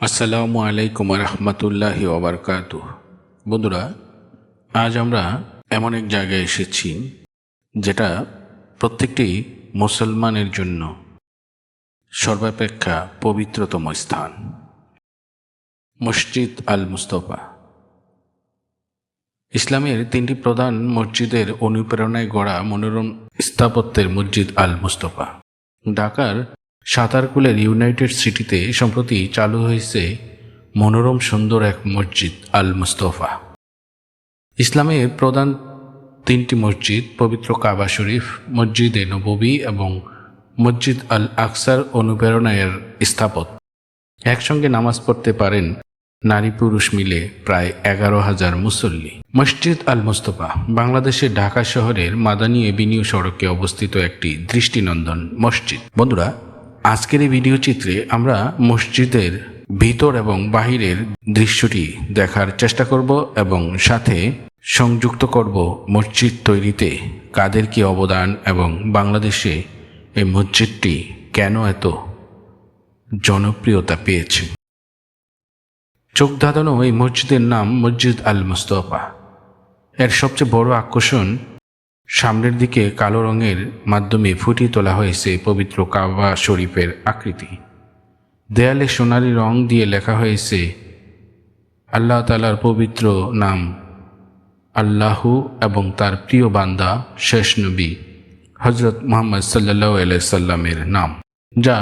আসসালামু আলাইকুম রহমতুল্লাহি ওবরকাত বন্ধুরা, আজ আমরা এমন এক জায়গায় এসেছি যেটা প্রত্যেকটি মুসলমানের জন্য সর্বাপেক্ষা পবিত্রতম স্থান, মসজিদ আল মুস্তফা। ইসলামের তিনটি প্রধান মসজিদের অনুপ্রেরণায় গড়া মনোরম স্থাপত্যের মসজিদ আল মুস্তফা। ঢাকার সাঁতারকুলের ইউনাইটেড সিটিতে সম্প্রতি চালু হয়েছে মনোরম সুন্দর এক মসজিদ, আল মুস্তফা। ইসলামের প্রধান তিনটি মসজিদ, পবিত্র কাবা শরীফ, মসজিদে নববী এবং মসজিদ আল আকসার অনুপ্রেরণায়ের স্থাপত। একসঙ্গে নামাজ পড়তে পারেন নারী পুরুষ মিলে প্রায় এগারো হাজার মুসল্লি। মসজিদ আল মুস্তফা বাংলাদেশের ঢাকা শহরের মাদানী এভিনিউ সড়কে অবস্থিত একটি দৃষ্টিনন্দন মসজিদ। বন্ধুরা আজকের এই ভিডিও চিত্রে আমরা মসজিদের ভিতর এবং বাহিরের দৃশ্যটি দেখার চেষ্টা করব এবং সাথে সংযুক্ত করব মসজিদ তৈরিতে কাদের কি অবদান এবং বাংলাদেশে এই মসজিদটি কেন এত জনপ্রিয়তা পেয়েছে? চোখ ধাঁধানো এই মসজিদের নাম মসজিদ আল মুস্তফা এর সবচেয়ে বড় আকর্ষণ সামনের দিকে কালো রঙের মাধ্যমে ফুটিয়ে তোলা হয়েছে পবিত্র কাবা শরীফের আকৃতি। দেয়ালে সোনালি রং দিয়ে লেখা হয়েছে, আল্লাহ তালার পবিত্র নাম আল্লাহু এবং তার প্রিয় বান্দা, শেষ নবী হজরত মোহাম্মদ সাল্লাহ সাল্লামের নাম। যা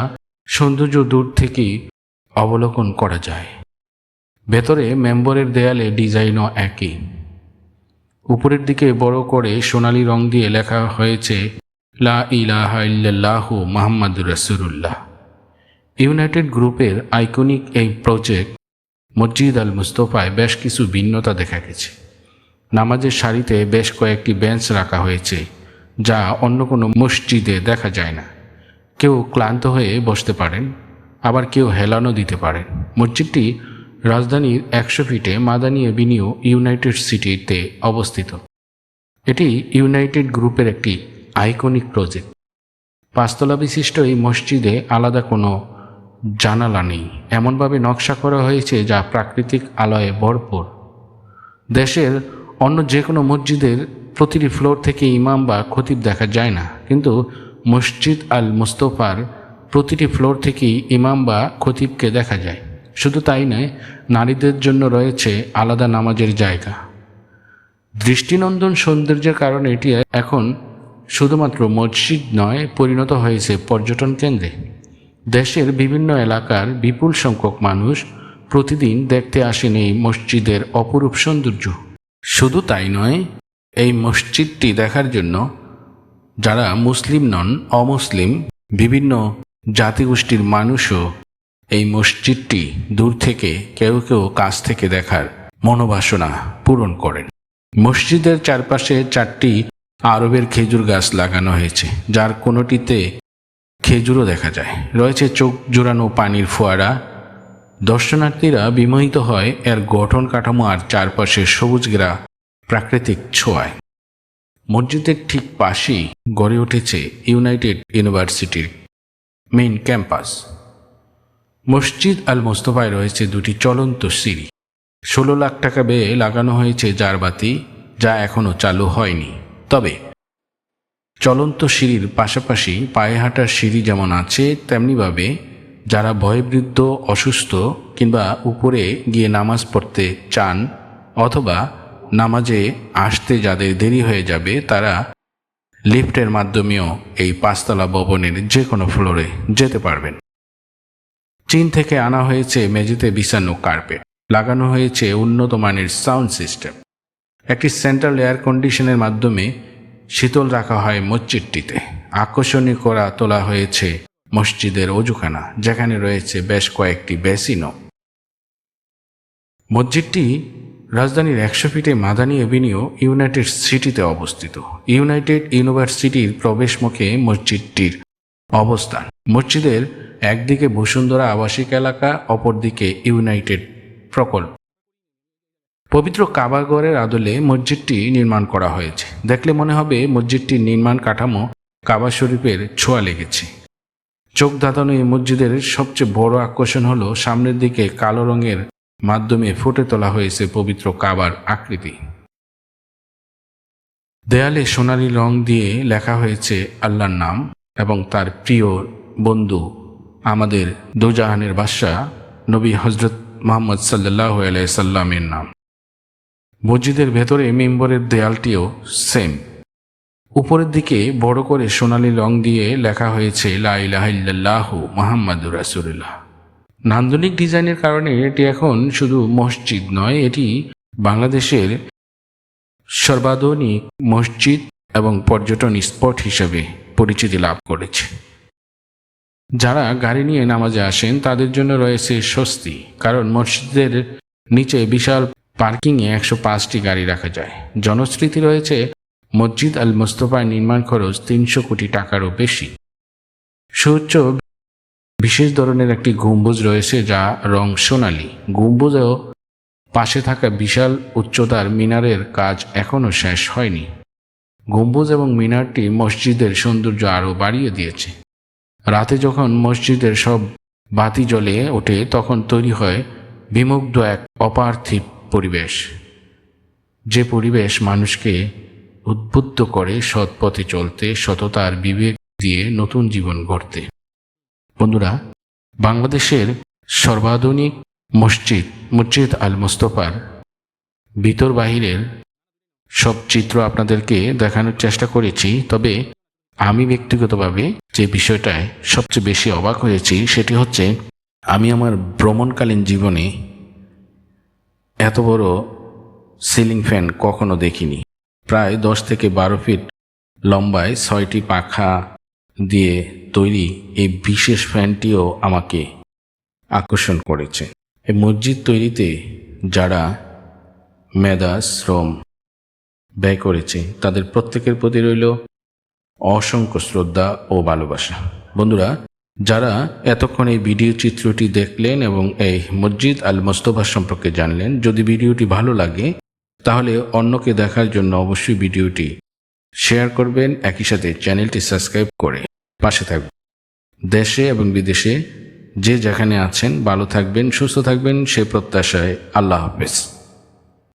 সৌন্দর্য দূর থেকেই অবলোকন করা যায়। ভেতরে মেম্বরের দেয়ালে ডিজাইনও একই। উপরের দিকে বড় করে সোনালি রং দিয়ে লেখা হয়েছে, লা ইলাহা ইল্লাল্লাহু মাহমুদুর রসুল্লাহ ইউনাইটেড গ্রুপের আইকনিক এই প্রজেক্ট, মসজিদ আল মুস্তফায় বেশ কিছু ভিন্নতা দেখা গেছে। নামাজের সারিতে বেশ কয়েকটি বেঞ্চ রাখা হয়েছে, যা অন্য কোনো মসজিদে দেখা যায় না। কেউ ক্লান্ত হয়ে বসতে পারেন, আবার কেউ হেলানো দিতে পারেন। মসজিদটি রাজধানীর একশো ফিটে মাদানী এভিনিউ ইউনাইটেড সিটিতে অবস্থিত। এটি ইউনাইটেড গ্রুপের একটি আইকনিক প্রজেক্ট। পাঁচতলা বিশিষ্ট এই মসজিদে আলাদা কোনো জানালা নেই। এমনভাবে নকশা করা হয়েছে যা প্রাকৃতিক আলয়ে ভরপুর। দেশের অন্য যে কোনো মসজিদের প্রতিটি ফ্লোর থেকে ইমাম বা খতিব দেখা যায় না। কিন্তু মসজিদ আল মুস্তফার প্রতিটি ফ্লোর থেকেই ইমাম বা খতিবকে দেখা যায়। শুধু তাই নয়, নারীদের জন্য রয়েছে আলাদা নামাজের জায়গা। দৃষ্টিনন্দন সৌন্দর্যের কারণে এটি এখন শুধুমাত্র মসজিদ নয়, পরিণত হয়েছে পর্যটন কেন্দ্রে। দেশের বিভিন্ন এলাকার বিপুল সংখ্যক মানুষ প্রতিদিন দেখতে আসেন এই মসজিদের অপরূপ সৌন্দর্য। শুধু তাই নয়, এই মসজিদটি দেখার জন্য যারা মুসলিম নন, অমুসলিম, বিভিন্ন জাতিগোষ্ঠীর মানুষও এই মসজিদটি দূর থেকে কেউ কেউ কাছ থেকে দেখার মনোবাসনা পূরণ করেন। মসজিদের চারপাশে চারটি আরবের খেজুর গাছ লাগানো হয়েছে, যার কোনোটিতে খেজুরও দেখা যায়। রয়েছে চোখ জোড়ানো পানির ফোয়ারা। দর্শনার্থীরা বিমোহিত হয় এর গঠন কাঠামো আর চারপাশে সবুজগেরা প্রাকৃতিক ছোঁয়ায়। মসজিদের ঠিক পাশেই গড়ে উঠেছে ইউনাইটেড ইউনিভার্সিটির মেইন ক্যাম্পাস। মসজিদ আল মোস্তফায় রয়েছে দুটি চলন্ত সিঁড়ি। ষোলো লাখ টাকা ব্যয়ে লাগানো হয়েছে জারবাতি যা এখনও চালু হয়নি। তবে চলন্ত সিঁড়ির পাশাপাশি পায়ে হাঁটার সিঁড়ি যেমন আছে, তেমনিভাবে যারা ভয়বৃদ্ধ, অসুস্থ কিংবা উপরে গিয়ে নামাজ পড়তে চান অথবা নামাজে আসতে যাদের দেরি হয়ে যাবে, তারা লিফটের মাধ্যমেও এই পাঁচতলা ভবনের যে কোনো ফ্লোরে যেতে পারবেন। চীন থেকে আনা হয়েছে মেঝেতে বিছানো কার্পেট। লাগানো হয়েছে উন্নত মানের সাউন্ড সিস্টেম। একটি সেন্ট্রাল এয়ার কন্ডিশনের মাধ্যমে শীতল রাখা হয় মসজিদটিতে। আকর্ষণীয় করা তোলা হয়েছে মসজিদের অজুখানা, যেখানে রয়েছে বেশ কয়েকটি বেসিনো মসজিদটি রাজধানীর একশো ফিটে মাদানী এভিনিউ, ইউনাইটেড সিটিতে অবস্থিত। ইউনাইটেড ইউনিভার্সিটির প্রবেশমুখে মসজিদটির অবস্থান। মসজিদের একদিকে বসুন্ধরা আবাসিক এলাকা, অপরদিকে ইউনাইটেড প্রকল্প। পবিত্র কাবাগরের আদলে মসজিদটি নির্মাণ করা হয়েছে। দেখলে মনে হবে মসজিদটির নির্মাণ কাঠামো কাবা শরীফের ছোঁয়া লেগেছে। চোখ ধাঁধানো এই মসজিদের সবচেয়ে বড় আকর্ষণ হলো, সামনের দিকে কালো রঙের মাধ্যমে ফুটে তোলা হয়েছে পবিত্র কাবার আকৃতি। দেয়ালে সোনালি রং দিয়ে লেখা হয়েছে আল্লাহর নাম এবং তার প্রিয় বন্ধু, আমাদের দোজাহানের বাদশাহ নবী হজরত মোহাম্মদ সাল্লাহ সাল্লামের নাম। মসজিদের ভেতরে মেম্বরের দেয়ালটিও সেম উপরের দিকে বড় করে সোনালি রং দিয়ে লেখা হয়েছে লাহ মোহাম্মদুর রাসুল্লাহ নান্দনিক ডিজাইনের কারণে এটি এখন শুধু মসজিদ নয়, এটি বাংলাদেশের সর্বাধুনিক মসজিদ এবং পর্যটন স্পট হিসেবে পরিচিতি লাভ করেছে। যারা গাড়ি নিয়ে নামাজে আসেন, তাদের জন্য রয়েছে স্বস্তি, কারণ মসজিদের নিচে বিশাল পার্কিংয়ে একশো পাঁচটি গাড়ি রাখা যায়। জনশ্রীতি রয়েছে, মসজিদ আল মোস্তফার নির্মাণ খরচ তিনশো কোটি টাকারও বেশি। সুউচ্চ বিশেষ ধরনের একটি গম্বুজ রয়েছে যা রং সোনালি। গম্বুজেও পাশে থাকা বিশাল উচ্চতার মিনারের কাজ এখনও শেষ হয়নি। গম্বুজ এবং মিনারটি মসজিদের সৌন্দর্য আরও বাড়িয়ে দিয়েছে। রাতে যখন মসজিদের সব বাতি জ্বলে ওঠে, তখন তৈরি হয় বিমুগ্ধ এক অপার্থিব পরিবেশ। যে পরিবেশ মানুষকে উদ্বুদ্ধ করে সৎ পথে চলতে, সততার বিবেক দিয়ে নতুন জীবন গড়তে। বন্ধুরা, বাংলাদেশের সর্বাধুনিক মসজিদ মসজিদ আল মুস্তফার ভিতর বাহিরের সব চিত্র আপনাদেরকে দেখানোর চেষ্টা করেছি, তবে আমি ব্যক্তিগতভাবে যে বিষয়টায় সবচেয়ে বেশি অবাক হয়েছি সেটি হচ্ছে আমি আমার ভ্রমণকালীন জীবনে এত বড় সিলিং ফ্যান কখনো দেখিনি। প্রায় দশ থেকে বারো ফিট লম্বায় ছয়টি পাখা দিয়ে তৈরি এই বিশেষ ফ্যানটিও আমাকে আকর্ষণ করেছে। এই মসজিদ তৈরিতে যারা মেধা, শ্রম ব্যয় করেছে, তাদের প্রত্যেকের প্রতি রইল অসংখ্য শ্রদ্ধা ও ভালোবাসা। বন্ধুরা, যারা এতক্ষণ এই ভিডিও চিত্রটি দেখলেন এবং এই মসজিদ আল মোস্তফা সম্পর্কে জানলেন, যদি ভিডিওটি ভালো লাগে, তাহলে অন্যকে দেখার জন্য অবশ্যই ভিডিওটি শেয়ার করবেন। একই সাথে চ্যানেলটি সাবস্ক্রাইব করে পাশে থাকবেন। দেশে এবং বিদেশে যে যেখানে আছেন, ভালো থাকবেন, সুস্থ থাকবেন, সে প্রত্যাশায় আল্লাহ হাফেজ।